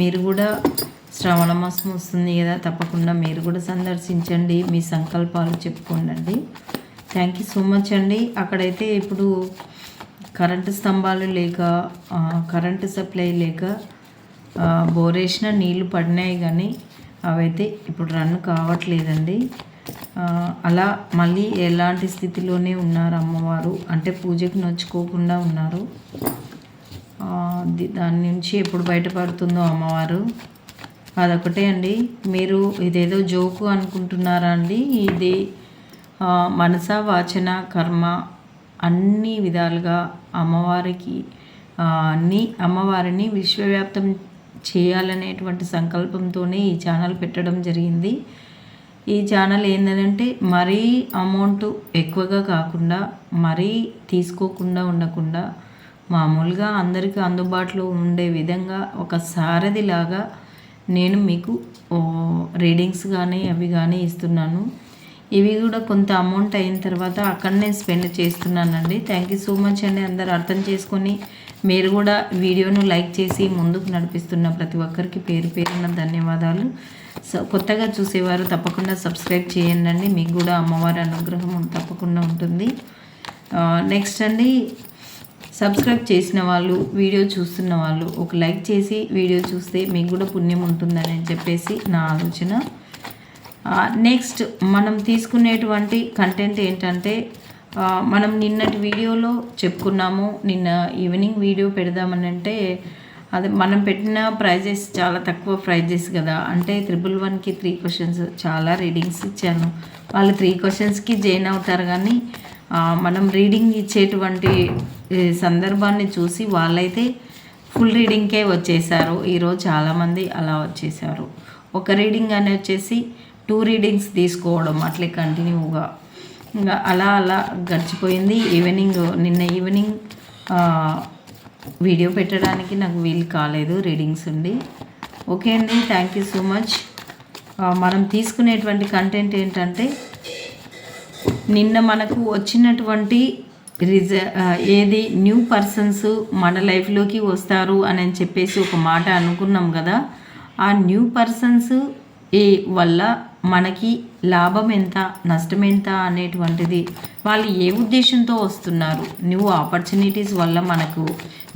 మీరు కూడా శ్రావణ మాసం వస్తుంది కదా తప్పకుండా మీరు కూడా సందర్శించండి మీ సంకల్పాలు చెప్పుకోండి థ్యాంక్ యూ సో మచ్ అండి. అక్కడైతే ఇప్పుడు కరెంటు స్తంభాలు లేక కరెంటు సప్లై లేక బోరేసిన నీళ్ళు పడినాయి కానీ అవైతే ఇప్పుడు రన్ కావట్లేదండి. అలా మళ్ళీ ఎలాంటి స్థితిలోనే ఉన్నారు అమ్మవారు? అంటే పూజకి నొచ్చుకోకుండా ఉన్నారు. దాని నుంచి ఎప్పుడు బయటపడుతుందో అమ్మవారు. అదొకటే అండి. మీరు ఇదేదో జోకు అనుకుంటున్నారా అండి? ఇది మనస వాచన కర్మ అన్ని విధాలుగా అమ్మవారికి అన్ని అమ్మవారిని విశ్వవ్యాప్తం చేయాలనేటువంటి సంకల్పంతోనే ఈ ఛానల్ పెట్టడం జరిగింది. ఈ ఛానల్ ఏంటంటే మరీ అమౌంట్ ఎక్కువగా కాకుండా మరీ తీసుకోకుండా ఉండకుండా మామూలుగా అందరికీ అందుబాటులో ఉండే విధంగా ఒక సారథిలాగా నేను మీకు రీడింగ్స్ కానీ అవి కానీ ఇస్తున్నాను. ఇవి కూడా కొంత అమౌంట్ అయిన తర్వాత అక్కడనే స్పెండ్ చేస్తున్నానండి. థ్యాంక్ యూ సో మచ్ అండి. అందరు అర్థం చేసుకొని మీరు కూడా వీడియోను లైక్ చేసి ముందుకు నడిపిస్తున్న ప్రతి ఒక్కరికి పేరు పేరున ధన్యవాదాలు. సో కొత్తగా చూసేవారు తప్పకుండా సబ్స్క్రైబ్ చేయండి. మీకు కూడా అమ్మవారి అనుగ్రహం తప్పకుండా ఉంటుంది. నెక్స్ట్ అండి సబ్స్క్రైబ్ చేసిన వాళ్ళు వీడియో చూస్తున్న వాళ్ళు ఒక లైక్ చేసి వీడియో చూస్తే మీకు కూడా పుణ్యం ఉంటుందని చెప్పేసి నా ఆలోచన. నెక్స్ట్ మనం తీసుకునేటువంటి కంటెంట్ ఏంటంటే మనం నిన్నటి వీడియోలో చెప్పుకున్నాము నిన్న ఈవినింగ్ వీడియో పెడదామని అంటే అది మనం పెట్టిన ప్రైజెస్ చాలా తక్కువ ప్రైజెస్ కదా. అంటే త్రిబుల్ వన్కి త్రీ క్వశ్చన్స్ చాలా రీడింగ్స్ ఇచ్చాను. వాళ్ళు త్రీ క్వశ్చన్స్కి జాయిన్ అవుతారు కానీ మనం రీడింగ్ ఇచ్చేటువంటి సందర్భాన్ని చూసి వాళ్ళైతే ఫుల్ రీడింగ్కే వచ్చేసారు ఈరోజు చాలామంది అలా వచ్చేసారు ఒక రీడింగ్ అని వచ్చేసి టూ రీడింగ్స్ తీసుకోవడం అట్లే కంటిన్యూగా. ఇంకా అలా అలా గడిచిపోయింది. ఈవినింగ్ నిన్న ఈవినింగ్ వీడియో పెట్టడానికి నాకు వీలు కాలేదు రీడింగ్స్ ఉండి. ఓకే అండి థ్యాంక్ యూ సో మచ్. మనం తీసుకునేటువంటి కంటెంట్ ఏంటంటే నిన్న మనకు వచ్చినటువంటి రిజ ఏది? న్యూ పర్సన్స్ మన లైఫ్లోకి వస్తారు అని అని చెప్పేసి ఒక మాట అనుకున్నాం కదా. ఆ న్యూ పర్సన్స్ ఏ వల్ల మనకి లాభం ఎంత నష్టం ఎంత అనేటువంటిది వాళ్ళు ఏ ఉద్దేశంతో వస్తున్నారు? న్యూ ఆపర్చునిటీస్ వల్ల మనకు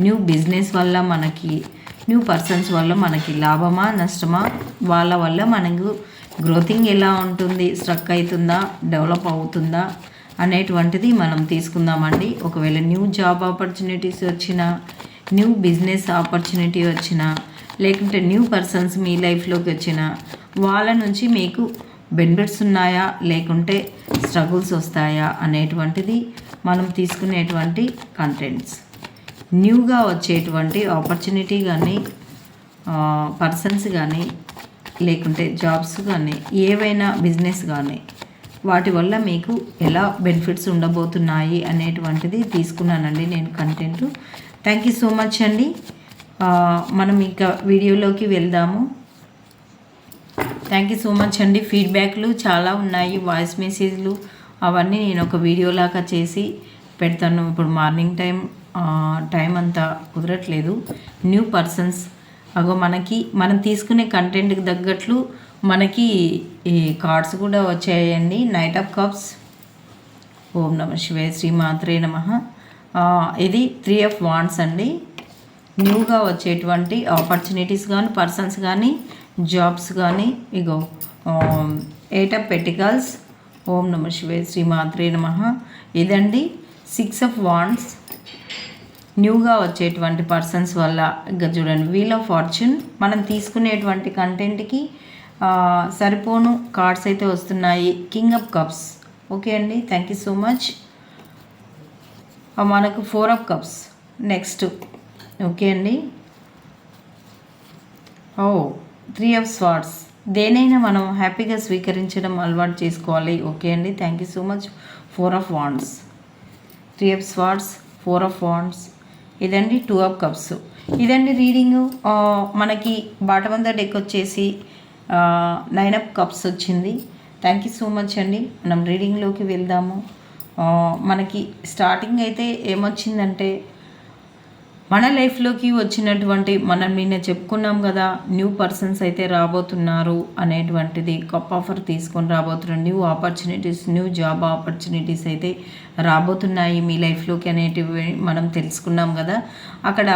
న్యూ బిజినెస్ వల్ల మనకి న్యూ పర్సన్స్ వల్ల మనకి లాభమా నష్టమా? వాళ్ళ వల్ల మనకు గ్రోతింగ్ ఎలా ఉంటుంది? స్ట్రక్ అవుతుందా? డెవలప్ అవుతుందా? అనేటువంటిది మనం తీసుకుందామండి. ఒకవేళ న్యూ జాబ్ ఆపర్చునిటీస్ వచ్చినా న్యూ బిజినెస్ ఆపర్చునిటీ వచ్చినా లేకుంటే న్యూ పర్సన్స్ మీ లైఫ్లోకి వచ్చినా వాళ్ళ నుంచి మీకు బెనిఫిట్స్ ఉన్నాయా లేకుంటే స్ట్రగుల్స్ వస్తాయా అనేటువంటిది మనం తీసుకునేటువంటి కంటెంట్స్ న్యూగా వచ్చేటువంటి ఆపర్చునిటీ కానీ పర్సన్స్ కానీ లేకుంటే జాబ్స్ కానీ ఏవైనా బిజినెస్ కానీ వాటి వల్ల మీకు ఎలా బెనిఫిట్స్ ఉండబోతున్నాయి అనేటువంటిది తీసుకున్నానండి నేను content thank you so much అండి. మనం ఇక వీడియోలోకి వెళ్దాము. థ్యాంక్ యూ సో మచ్ అండి. ఫీడ్బ్యాక్లు చాలా ఉన్నాయి వాయిస్ మెసేజ్లు అవన్నీ నేను ఒక వీడియోలాగా చేసి పెడతాను. ఇప్పుడు మార్నింగ్ టైం టైం అంతా కుదరట్లేదు. న్యూ పర్సన్స్ అగో మనకి మనం తీసుకునే కంటెంట్కి తగ్గట్లు మనకి ఈ కార్డ్స్ కూడా వచ్చాయండి. నైట్ ఆఫ్ కప్స్ ఓం నమ శివే శ్రీ మాత్రే నమ. ఇది త్రీ ఆఫ్ వాండ్స్ అండి. న్యూగా వచ్చేటువంటి ఆపర్చునిటీస్ కానీ పర్సన్స్ కానీ జాబ్స్ కానీ ఇగో ఎయిట్ ఆఫ్ పెటికల్స్ ఓం నమ శివే శ్రీ మాత్రే నమ. ఇదండి సిక్స్ ఆఫ్ వాండ్స్ న్యూగా వచ్చేటువంటి పర్సన్స్ వల్ల ఇంకా చూడండి వీల్ ఆఫ్ ఫార్చ్యూన్ మనం తీసుకునేటువంటి కంటెంట్కి సరిపోను కార్డ్స్ అయితే వస్తున్నాయి. కింగ్ ఆఫ్ కప్స్ ఓకే అండి థ్యాంక్ యూ సో మచ్ మనకు four of cups next okay అండి. ఓ త్రీ ఆఫ్ స్వార్డ్స్ దేనైనా మనం హ్యాపీగా స్వీకరించడం అలవాటు చేసుకోవాలి. ఓకే అండి thank you so much four of wands three of swords four of wands ఇదండి టూ ఆఫ్ కప్స్ ఇదండి రీడింగ్ మనకి బాటమ్ డెక్ వచ్చేసి నైన్ అప్ కప్స్ వచ్చింది. థ్యాంక్ యూ సో మచ్ అండి. మనం రీడింగ్లోకి వెళ్దాము. మనకి స్టార్టింగ్ అయితే ఏమొచ్చిందంటే మన లైఫ్లోకి వచ్చినటువంటి మనం నిన్న చెప్పుకున్నాం కదా న్యూ పర్సన్స్ అయితే రాబోతున్నారు అనేటువంటిది కప్ ఆఫర్ తీసుకొని రాబోతున్నారు new opportunities new job opportunities అయితే రాబోతున్నాయి మీ లైఫ్లోకి అనేటివి మనం తెలుసుకున్నాం కదా. అక్కడ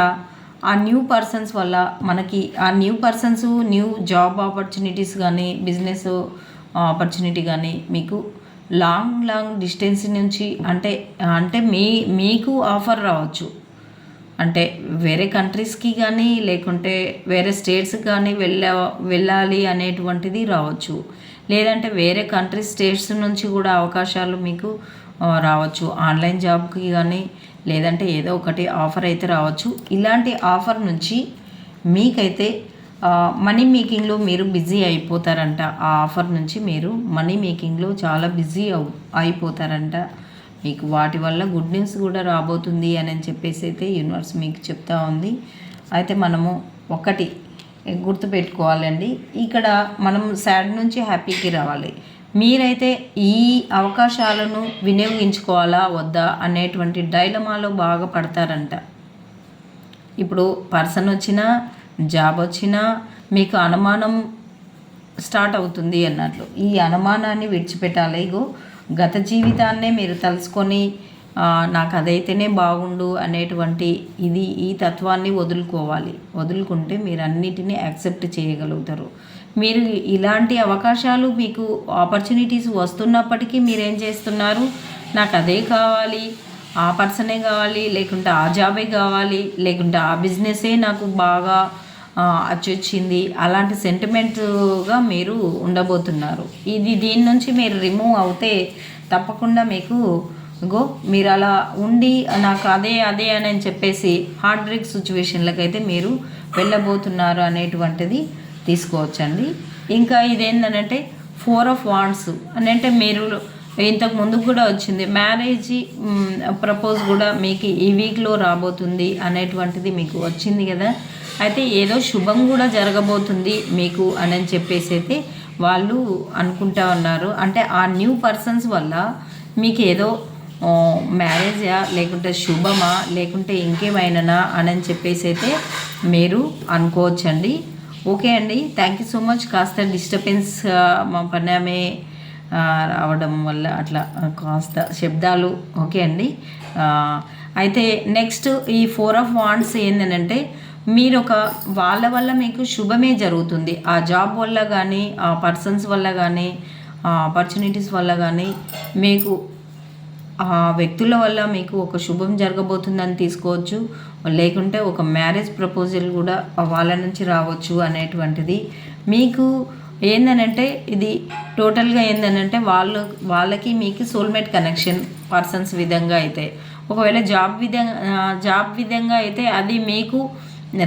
ఆ న్యూ పర్సన్స్ వల్ల మనకి ఆ new persons new job opportunities కానీ బిజినెస్ ఆపర్చునిటీ కానీ మీకు లాంగ్ లాంగ్ డిస్టెన్స్ నుంచి అంటే అంటే మీ మీకు ఆఫర్ రావచ్చు. అంటే వేరే కంట్రీస్కి కానీ లేకుంటే వేరే స్టేట్స్కి కానీ వెళ్ళ వెళ్ళాలి అనేటువంటిది రావచ్చు. లేదంటే వేరే కంట్రీ స్టేట్స్ నుంచి కూడా అవకాశాలు మీకు రావచ్చు. ఆన్లైన్ జాబ్కి కానీ లేదంటే ఏదో ఒకటి ఆఫర్ అయితే రావచ్చు. ఇలాంటి ఆఫర్ నుంచి మీకైతే మనీ మేకింగ్లో మీరు బిజీ అయిపోతారంట. ఆ ఆఫర్ నుంచి మీరు మనీ మేకింగ్లో చాలా బిజీ అవు అయిపోతారంట. మీకు వాటి వల్ల గుడ్ న్యూస్ కూడా రాబోతుంది అని అని చెప్పేసి అయితే యూనివర్స్ మీకు చెప్తా ఉంది. అయితే మనము ఒకటి గుర్తుపెట్టుకోవాలండి. ఇక్కడ మనం సాడ్ నుంచి హ్యాపీకి రావాలి. మీరైతే ఈ అవకాశాలను వినియోగించుకోవాలా వద్దా అనేటువంటి డైలమాలో బాగా పడతారంట. ఇప్పుడు పర్సన్ వచ్చినా జాబ్ వచ్చినా మీకు అనుమానం స్టార్ట్ అవుతుంది అన్నట్లు. ఈ అనుమానాన్ని విడిచిపెట్టాలి. ఇగో గత జీవితాన్నే మీరు తలుసుకొని నాకు అదైతేనే బాగుండు అనేటువంటి ఇది ఈ తత్వాన్ని వదులుకోవాలి. వదులుకుంటే మీరు అన్నిటినీ యాక్సెప్ట్ చేయగలుగుతారు. మీరు ఇలాంటి అవకాశాలు మీకు ఆపర్చునిటీస్ వస్తున్నప్పటికీ మీరు ఏం చేస్తున్నారు? నాకు అదే కావాలి ఆ పర్సనే కావాలి లేకుంటే ఆ జాబే కావాలి లేకుంటే ఆ బిజినెసే నాకు బాగా అచ్చొచ్చింది. అలాంటి సెంటిమెంట్గా మీరు ఉండబోతున్నారు. ఇది దీని నుంచి మీరు రిమూవ్ అవుతే తప్పకుండా మీకు గో మీరు అలా ఉండి నాకు అదే అదే అని అని చెప్పేసి హార్ట్ బ్రేక్ సిచ్యువేషన్లకైతే అయితే మీరు వెళ్ళబోతున్నారు అనేటువంటిది తీసుకోవచ్చండి. ఇంకా ఇదేంటంటే ఫోర్ ఆఫ్ వాండ్స్ అని అంటే మీరు ఇంతకు ముందుకు కూడా వచ్చింది. మ్యారేజ్ ప్రపోజ్ కూడా మీకు ఈ వీక్లో రాబోతుంది అనేటువంటిది మీకు వచ్చింది కదా. అయితే ఏదో శుభం కూడా జరగబోతుంది మీకు అని చెప్పేసి అయితే వాళ్ళు అనుకుంటా ఉన్నారు. అంటే ఆ న్యూ పర్సన్స్ వల్ల మీకు ఏదో మ్యారేజా లేకుంటే శుభమా లేకుంటే ఇంకేమైనానా అని చెప్పేసి అయితే మీరు అనుకోవచ్చండి. ఓకే అండి. థ్యాంక్ యూ సో మచ్ కాస్త డిస్టర్బెన్స్ మా పని రావడం వల్ల అట్లా కాస్త శబ్దాలు. ఓకే అండి. అయితే నెక్స్ట్ ఈ ఫోర్ ఆఫ్ వాండ్స్ ఏంటంటే మీరు ఒక వాళ్ళ వల్ల మీకు శుభమే జరుగుతుంది. ఆ జాబ్ వల్ల కానీ ఆ పర్సన్స్ వల్ల కానీ ఆ ఆపర్చునిటీస్ వల్ల కానీ మీకు ఆ వ్యక్తుల వల్ల మీకు ఒక శుభం జరగబోతుందని తీసుకోవచ్చు. లేకుంటే ఒక మ్యారేజ్ ప్రపోజల్ కూడా వాళ్ళ నుంచి రావచ్చు అనేటువంటిది. మీకు ఏందనంటే ఇది టోటల్గా ఏందనంటే వాళ్ళు వాళ్ళకి మీకు సోల్మేట్ కనెక్షన్ పర్సన్స్ విధంగా అయితే. ఒకవేళ జాబ్ విధంగా జాబ్ విధంగా అయితే అది మీకు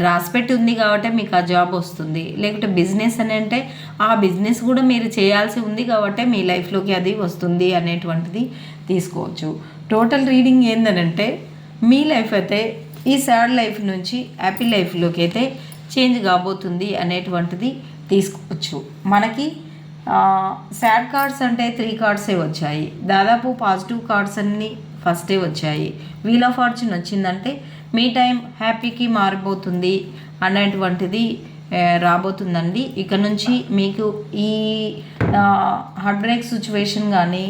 రాసిపెట్టి ఉంది కాబట్టి మీకు ఆ జాబ్ వస్తుంది. లేకుంటే బిజినెస్ అని అంటే ఆ బిజినెస్ కూడా మీరు చేయాల్సి ఉంది కాబట్టి మీ లైఫ్లోకి అది వస్తుంది అనేటువంటిది. తీసుకోవచ్చు. టోటల్ రీడింగ్ ఏంటంటే మీ లైఫ్ అయితే ఈ సాడ్ లైఫ్ నుంచి హ్యాపీ లైఫ్లోకి అయితే చేంజ్ కాబోతుంది అనేటువంటిది తీసుకోవచ్చు. మనకి సాడ్ కార్డ్స్ అంటే త్రీ కార్డ్సే వచ్చాయి. దాదాపు పాజిటివ్ కార్డ్స్ అన్నీ ఫస్టే వచ్చాయి. వీల్ ఆఫ్ ఫార్చ్యూన్ వచ్చిందంటే మీ టైం హ్యాపీకి మారిపోతుంది అనేటువంటిది రాబోతుందండి. ఇక నుంచి మీకు ఈ హార్ట్ బ్రేక్ సిచ్యువేషన్ కానీ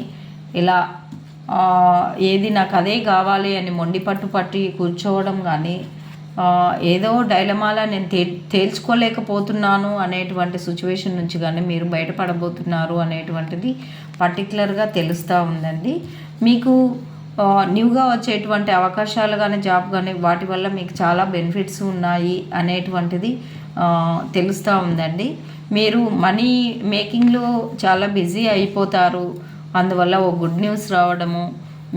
ఇలా ఏది నాకు అదే కావాలి అని మొండి పట్టు పట్టి కూర్చోవడం కానీ ఏదో డైలమాలా నేను తే తేల్చుకోలేకపోతున్నాను అనేటువంటి సిచ్యువేషన్ నుంచి కానీ మీరు బయటపడబోతున్నారు అనేటువంటిది పర్టికులర్గా తెలుస్తూ ఉందండి. మీకు న్యూగా వచ్చేటువంటి అవకాశాలు కానీ జాబ్ కానీ వాటి వల్ల మీకు చాలా బెనిఫిట్స్ ఉన్నాయి అనేటువంటిది తెలుస్తూ ఉందండి. మీరు మనీ మేకింగ్లో చాలా బిజీ అయిపోతారు. అందువల్ల ఓ గుడ్ న్యూస్ రావడము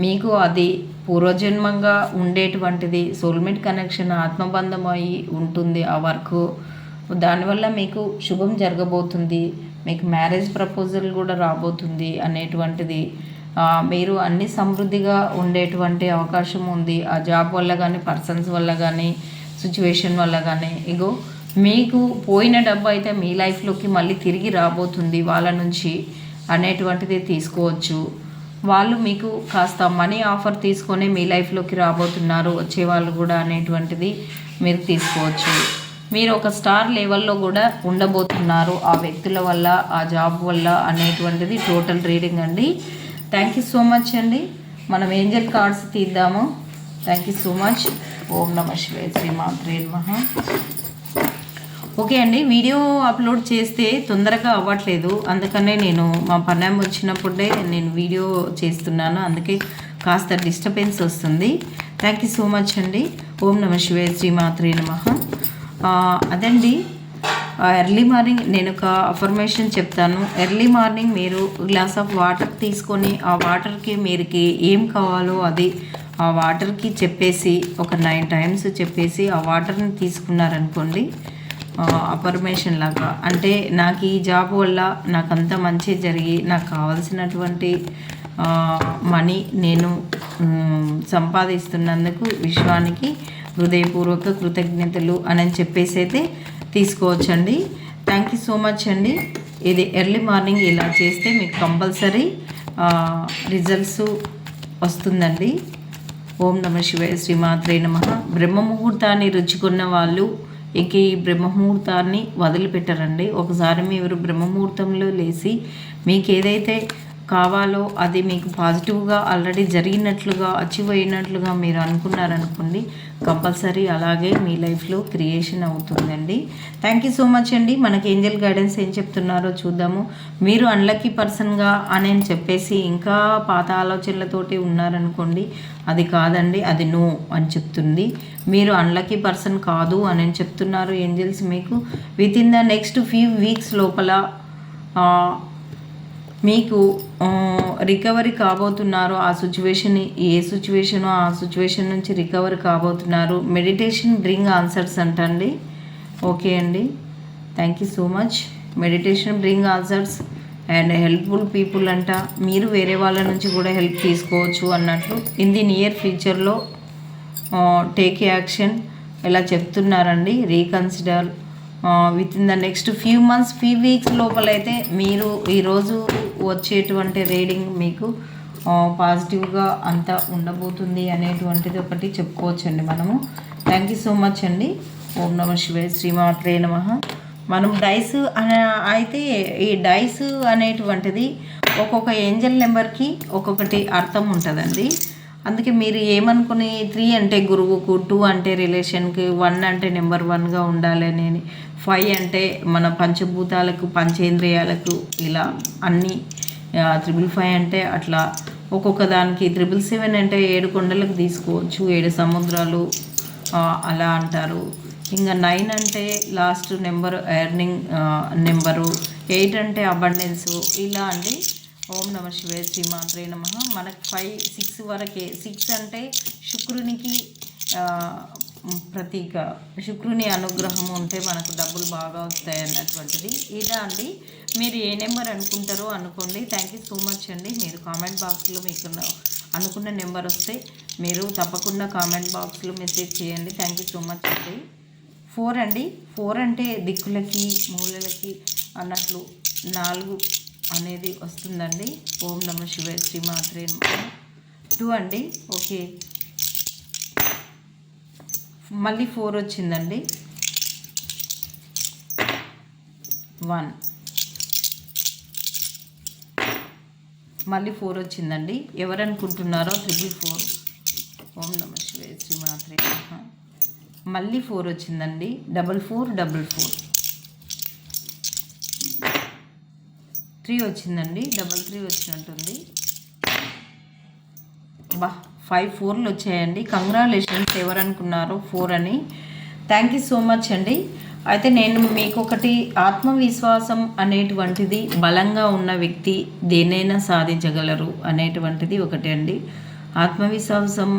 మీకు అది పూర్వజన్మంగా ఉండేటువంటిది సోల్మేట్ కనెక్షన్ ఆత్మబంధం అయి ఉంటుంది ఆ వర్క్ దానివల్ల మీకు శుభం జరగబోతుంది మీకు మ్యారేజ్ ప్రపోజల్ కూడా రాబోతుంది అనేటువంటిది. మీరు అన్ని సమృద్ధిగా ఉండేటువంటి అవకాశం ఉంది. ఆ జాబ్ వల్ల కానీ పర్సన్స్ వల్ల కానీ సిచ్యువేషన్ వల్ల కానీ ఇగో మీకు పోయిన డబ్బు అయితే మీ లైఫ్లోకి మళ్ళీ తిరిగి రాబోతుంది వాళ్ళ నుంచి. అనేటువంటిది తీసుకోవచ్చు. వాళ్ళు మీకు కాస్త మనీ ఆఫర్ తీసుకొని మీ లైఫ్లోకి రాబోతున్నారు వచ్చేవాళ్ళు కూడా అనేటువంటిది మీరు తీసుకోవచ్చు. మీరు ఒక స్టార్ లెవెల్లో కూడా ఉండబోతున్నారు ఆ వ్యక్తుల వల్ల ఆ జాబ్ వల్ల అనేటువంటిది టోటల్ రీడింగ్ అండి. థ్యాంక్ యూ సో మచ్ అండి. మనం angel cards తీద్దాము. Thank you so much. ఓం నమ శివాయ శ్రీమాత్రే మహా ఓకే అండి వీడియో అప్లోడ్ చేస్తే తొందరగా అవ్వట్లేదు. అందుకనే నేను మా పన్నాం వచ్చినప్పుడే నేను వీడియో చేస్తున్నాను. అందుకే కాస్త డిస్టర్బెన్స్ వస్తుంది. థ్యాంక్ యూ సో మచ్ అండి. ఓం నమ శివే శ్రీమాత్రే నమ. అదండి. ఎర్లీ మార్నింగ్ నేను ఒక అఫర్మేషన్ చెప్తాను. ఎర్లీ మార్నింగ్ మీరు గ్లాస్ ఆఫ్ వాటర్ తీసుకొని ఆ వాటర్కి మీరుకి ఏం కావాలో అది ఆ వాటర్కి చెప్పేసి ఒక నైన్ టైమ్స్ చెప్పేసి ఆ వాటర్ని తీసుకున్నారనుకోండి అఫర్మేషన్ లాగా. అంటే నాకు ఈ జాబ్ వల్ల నాకు అంత మంచి జరిగి నాకు కావాల్సినటువంటి మనీ నేను సంపాదిస్తున్నందుకు విశ్వానికి హృదయపూర్వక కృతజ్ఞతలు అని చెప్పేసి అయితే తీసుకోవచ్చండి. థ్యాంక్ యూ సో మచ్ అండి. ఇది ఎర్లీ మార్నింగ్ ఇలా చేస్తే మీకు కంపల్సరీ రిజల్ట్స్ వస్తుందండి. ఓం నమ శివాయ శ్రీమాత్రే నమ. బ్రహ్మముహూర్తాన్ని రుచుకున్న వాళ్ళు ఇక ఈ బ్రహ్మముహూర్తాన్ని వదిలిపెట్టరండి. ఒకసారి మీరు బ్రహ్మముహూర్తంలో లేచి మీకు ఏదైతే కావాలో అది మీకు పాజిటివ్గా ఆల్రెడీ జరిగినట్లుగా అచీవ్ అయినట్లుగా మీరు అనుకున్నారనుకోండి కంపల్సరీ అలాగే మీ లైఫ్లో క్రియేషన్ అవుతుందండి. థ్యాంక్ యూ సో మచ్ అండి. మనకి ఏంజల్ గైడెన్స్ ఏం చెప్తున్నారో చూద్దాము. మీరు అన్లక్కీ పర్సన్గా అని చెప్పేసి ఇంకా పాత ఆలోచనలతోటి ఉన్నారనుకోండి అది కాదండి అది నో అని చెప్తుంది. మీరు అన్లక్కీ పర్సన్ కాదు అని చెప్తున్నారు ఏంజల్స్ మీకు. Within the next few weeks లోపల మీకు రికవరీ కాబోతున్నారు ఆ సిచ్యువేషన్ ఏ సిచ్యువేషన్ ఆ సిచ్యువేషన్ నుంచి రికవరీ కాబోతున్నారు? మెడిటేషన్ బ్రింగ్ ఆన్సర్స్ అంటండి. ఓకే అండి. Thank you so much meditation bring answers and helpful people అంట. మీరు వేరే వాళ్ళ నుంచి కూడా హెల్ప్ తీసుకోవచ్చు అన్నట్లు. ఇన్ ది నియర్ ఫ్యూచర్లో టేక్ యాక్షన్ ఇలా చెప్తున్నారండి. Reconsider within the next few months few weeks లోపలైతే మీరు ఈరోజు వచ్చేటువంటి రీడింగ్ మీకు పాజిటివ్గా అంతా ఉండబోతుంది అనేటువంటిది ఒకటి చెప్పుకోవచ్చండి మనము. థ్యాంక్ యూ సో మచ్ అండి. ఓం నమ శివాయ శ్రీమాత్రే నమ. మనం డైస్ అనే అయితే ఈ డైస్ అనేటువంటిది ఒక్కొక్క ఏంజల్ నెంబర్కి ఒక్కొక్కటి అర్థం ఉంటుందండి. అందుకే మీరు ఏమనుకుని త్రీ అంటే గురువుకు టూ అంటే రిలేషన్కి వన్ అంటే నెంబర్ వన్గా ఉండాలి అని ఫైవ్ అంటే మన పంచభూతాలకు పంచేంద్రియాలకు ఇలా అన్నీ త్రిబుల్ ఫైవ్ అంటే అట్లా ఒక్కొక్క దానికి త్రిబుల్ సెవెన్ అంటే ఏడు కొండలకు తీసుకోవచ్చు ఏడు సముద్రాలు అలా అంటారు. ఇంకా నైన్ అంటే last number earning number eight అంటే అబండెన్స్ ఇలా అండి. ఓం నమ శివే శ్రీ మాత్రే నమ. మనకు ఫైవ్ సిక్స్ వరకే సిక్స్ అంటే శుక్రునికి ప్రతీక. శుక్రుని అనుగ్రహం ఉంటే మనకు డబ్బులు బాగా వస్తాయి అన్నటువంటిది. ఇదా అండి. మీరు ఏ నెంబర్ అనుకుంటారో అనుకోండి. థ్యాంక్ యూ సో మచ్ అండి. మీరు కామెంట్ బాక్స్లో మీకు అనుకున్న నెంబర్ వస్తే మీరు తప్పకుండా కామెంట్ బాక్స్లో మెసేజ్ చేయండి. థ్యాంక్ యూ సో మచ్ అండి. ఫోర్ అండి. ఫోర్ అంటే దిక్కులకి మూలలకి అన్నట్లు నాలుగు అనేది వస్తుందండి. ఓం నమ శివ శ్రీమాత్రే టూ అండి. ఓకే మళ్ళీ ఫోర్ వచ్చిందండి. వన్. మళ్ళీ ఫోర్ వచ్చిందండి. ఎవరనుకుంటున్నారో త్రిబుల్ ఫోర్. ఓం నమ శివే శ్రీమాత్రే మళ్ళీ ఫోర్ వచ్చిందండి. Double four double four. Three వచ్చిందండి. డబల్ త్రీ వచ్చినట్టుంది. బా ఫైవ్ ఫోర్లు వచ్చాయండి. కంగ్రాలేషన్స్ ఎవరు అనుకున్నారో ఫోర్ అని. థ్యాంక్ యూ సో మచ్ అండి. అయితే నేను మీకు ఒకటి ఆత్మవిశ్వాసం అనేటువంటిది బలంగా ఉన్న వ్యక్తి దేనైనా సాధించగలరు అనేటువంటిది ఒకటి అండి. ఆత్మవిశ్వాసం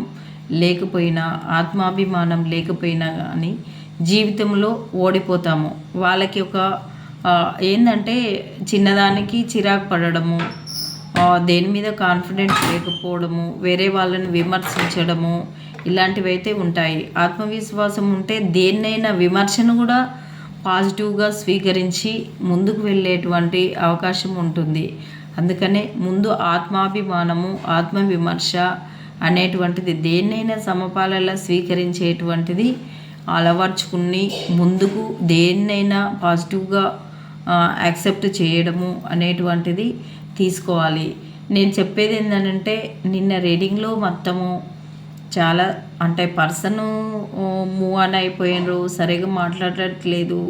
లేకపోయినా ఆత్మాభిమానం లేకపోయినా కానీ జీవితంలో ఓడిపోతాము. వాళ్ళకి ఒక ఏంటంటే చిన్నదానికి చిరాకు పడడము దేని మీద కాన్ఫిడెన్స్ లేకపోవడము వేరే వాళ్ళని విమర్శించడము ఇలాంటివి అయితే ఉంటాయి. ఆత్మవిశ్వాసం ఉంటే దేన్నైనా విమర్శను కూడా పాజిటివ్గా స్వీకరించి ముందుకు వెళ్ళేటువంటి అవకాశం ఉంటుంది. అందుకనే ముందు ఆత్మాభిమానము ఆత్మవిమర్శ అనేటువంటిది దేన్నైనా సమపాలలో స్వీకరించేటువంటిది అలవర్చుకుని ముందుకు దేన్నైనా పాజిటివ్గా యాక్సెప్ట్ చేయడము అనేటువంటిది తీసుకోవాలి. నేను చెప్పేది ఏంటంటే నిన్న రీడింగ్లో మొత్తము చాలా అంటే పర్సన్ మూవ్ అని అయిపోయినారు సరిగా మాట్లాడట్లేదు.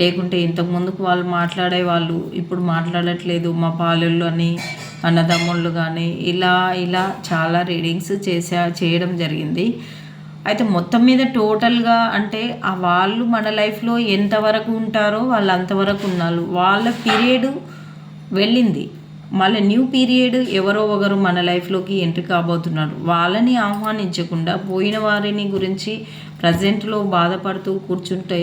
లేకుంటే ఇంతకుముందుకు వాళ్ళు మాట్లాడే వాళ్ళు ఇప్పుడు మాట్లాడట్లేదు మా పాలెళ్ళు అని అన్నదమ్ముళ్ళు కానీ ఇలా ఇలా చాలా రీడింగ్స్ చేసా చేయడం జరిగింది. అయితే మొత్తం మీద టోటల్గా అంటే ఆ వాళ్ళు మన లైఫ్లో ఎంతవరకు ఉంటారో వాళ్ళు అంతవరకు ఉన్నారు. వాళ్ళ పీరియడ్ వెళ్ళింది. మళ్ళీ న్యూ పీరియడ్ ఎవరో ఒకరు మన లైఫ్లోకి ఎంట్రీ కాబోతున్నారు. వాళ్ళని ఆహ్వానించకుండా పోయిన వారిని గురించి ప్రజెంట్లో బాధపడుతూ కూర్చుంటే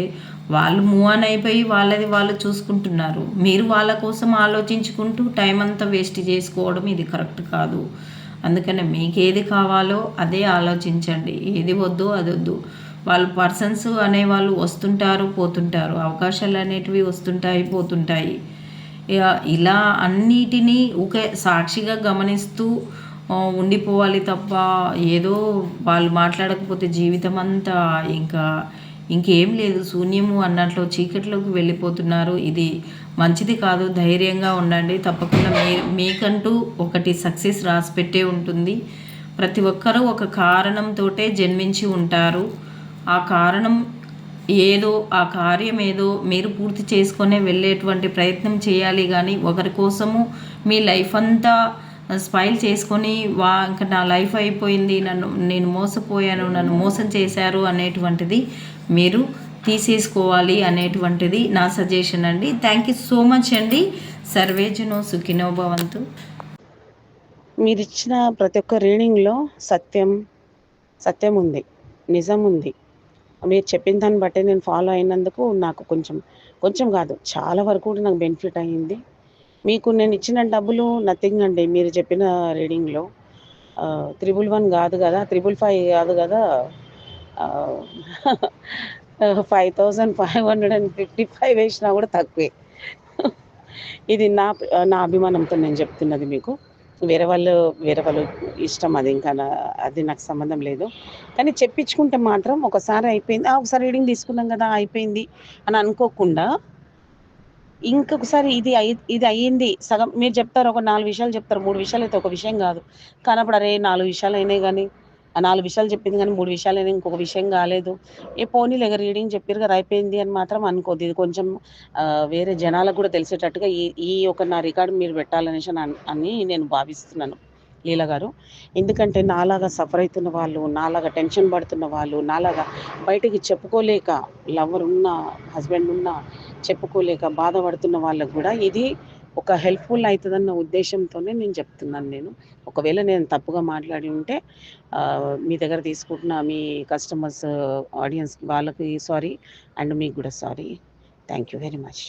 వాళ్ళు మూవ్ ఆన్ అయిపోయి వాళ్ళది వాళ్ళు చూసుకుంటున్నారు. మీరు వాళ్ళ కోసం ఆలోచించుకుంటూ టైం అంతా వేస్ట్ చేసుకోవడం ఇది కరెక్ట్ కాదు. అందుకనే మీకు ఏది కావాలో అదే ఆలోచించండి. ఏది వద్దో అది వద్దు. వాళ్ళు పర్సన్స్ అనేవాళ్ళు వస్తుంటారు పోతుంటారు. అవకాశాలు అనేటివి వస్తుంటాయి పోతుంటాయి. ఇలా అన్నిటినీ ఒకే సాక్షిగా గమనిస్తూ ఉండిపోవాలి తప్ప ఏదో వాళ్ళు మాట్లాడకపోతే జీవితం అంతా ఇంకా ఇంకేం లేదు. శూన్యము అన్నట్లు చీకట్లోకి వెళ్ళిపోతున్నారు. ఇది మంచిది కాదు. ధైర్యంగా ఉండండి. తప్పకుండా మీ మీకంటూ ఒకటి సక్సెస్ రాసి పెట్టే ఉంటుంది. ప్రతి ఒక్కరూ ఒక కారణంతో జన్మించి ఉంటారు. ఆ కారణం ఏదో ఆ కార్యం ఏదో మీరు పూర్తి చేసుకునే వెళ్ళేటువంటి ప్రయత్నం చేయాలి. కానీ ఒకరి కోసము మీ లైఫ్ అంతా స్పైల్ చేసుకొని వా ఇంకా నా లైఫ్ అయిపోయింది నన్ను నేను మోసపోయాను నన్ను మోసం చేశారు అనేటువంటిది మీరు తీసేసుకోవాలి అనేటువంటిది నా సజెషన్ అండి. థ్యాంక్ యూ సో మచ్ అండి. సర్వేజనో సుఖినో భవంతు. మీరు ఇచ్చిన ప్రతి ఒక్క రీడింగ్లో సత్యం సత్యం ఉంది నిజం ఉంది. మీరు చెప్పిన దాన్ని బట్టి నేను ఫాలో అయినందుకు నాకు కొంచెం కొంచెం కాదు చాలా వరకు కూడా నాకు బెనిఫిట్ అయ్యింది. మీకు నేను ఇచ్చిన డబ్బులు నథింగ్ అండి మీరు చెప్పిన రీడింగ్లో త్రిబుల్ వన్ కాదు కదా త్రిబుల్ ఫైవ్ కాదు కదా five thousand five hundred and fifty five వేసినా కూడా తక్కువే. ఇది నా నా అభిమానంతో నేను చెప్తున్నది మీకు. వేరే వాళ్ళు వేరే వాళ్ళు ఇష్టం అది ఇంకా అది నాకు సంబంధం లేదు. కానీ చెప్పించుకుంటే మాత్రం ఒకసారి అయిపోయింది. ఒకసారి రీడింగ్ తీసుకున్నాం కదా అయిపోయింది అని అనుకోకుండా ఇంకొకసారి ఇది అయి ఇది అయ్యింది. సగం మీరు చెప్తారు ఒక నాలుగు విషయాలు చెప్తారు మూడు విషయాలు అయితే ఒక విషయం కాదు. కానీ అప్పుడు అరే నాలుగు విషయాలు అయినాయి కానీ నాలుగు విషయాలు చెప్పింది కానీ మూడు విషయాలు ఇంకొక విషయం కాలేదు. ఏ పోనీ లేక రీడింగ్ చెప్పారు కదా అయిపోయింది అని మాత్రం అనుకోద్ది ఇది కొంచెం వేరే జనాలకు కూడా తెలిసేటట్టుగా ఈ ఈ ఒక నా రికార్డు మీరు పెట్టాలనేసి అని నేను భావిస్తున్నాను లీల గారు. ఎందుకంటే నాలాగా సఫర్ అవుతున్న వాళ్ళు నాలాగా టెన్షన్ పడుతున్న వాళ్ళు నాలాగా బయటికి చెప్పుకోలేక లవర్ ఉన్న హస్బెండ్ ఉన్న చెప్పుకోలేక బాధపడుతున్న వాళ్ళకు కూడా ఇది ఒక హెల్ప్ఫుల్ అవుతుందన్న ఉద్దేశంతోనే నేను చెప్తున్నాను నేను. ఒకవేళ నేను తప్పుగా మాట్లాడి ఉంటే మీ దగ్గర తీసుకుంటున్న మీ uh, కస్టమర్స్ ఆడియన్స్ వాళ్ళకి సారీ అండ్ మీకు కూడా sorry thank you very much